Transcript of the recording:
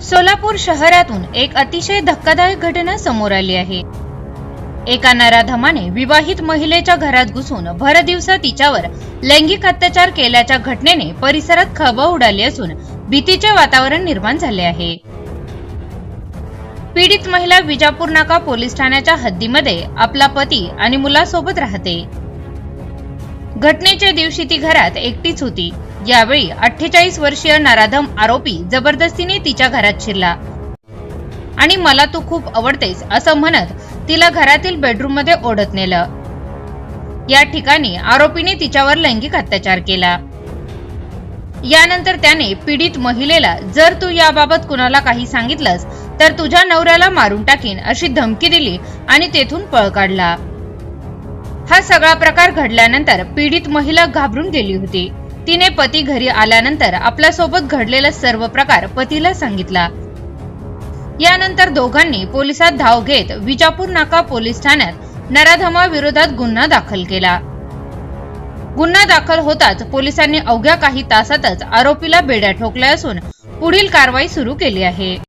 सोलापूर शहरातून एक अतिशय धक्कादायक घटना समोर आली आहे. एका नराधमाने विवाहित महिलेच्या घरात घुसून भरदिवसा तिच्यावर लैंगिक अत्याचार केल्याच्या घटनेने परिसरात खळबळ उडाली असून भीतीचे वातावरण निर्माण झाले आहे. पीडित महिला विजापूर नाका पोलीस ठाण्याच्या हद्दीमध्ये आपला पती आणि मुलासोबत राहते. घटनेच्या दिवशी ती घरात एकटीच होती. यावेळी अठ्ठेचाळीस वर्षीय नराधम आरोपी जबरदस्तीने तिच्या घरात शिरला. आणि मला तू खूप आवडतेस असं म्हणत तिला घरातील बेडरूममध्ये ओढत नेलं. या ठिकाणी आरोपीने तिच्यावर लैंगिक अत्याचार केला. यानंतर त्याने पीडित महिलेला जर तू याबाबत कुणाला काही सांगितलंस तर तुझ्या नवऱ्याला मारून टाकीन अशी धमकी दिली आणि तेथून पळ काढला. हा सगळा प्रकार घडल्यानंतर पीडित महिला घाबरून गेली होती. तिने पती घरी आल्यानंतर आपल्यासोबत घडलेला सर्व प्रकार पतीला सांगितला. यानंतर दोघांनी पोलिसात धाव घेत विजापूर नाका पोलीस ठाण्यात नराधमा विरोधात गुन्हा दाखल केला. गुन्हा दाखल होताच पोलिसांनी अवघ्या काही तासातच आरोपीला बेड्या ठोकल्या असून पुढील कारवाई सुरू केली आहे.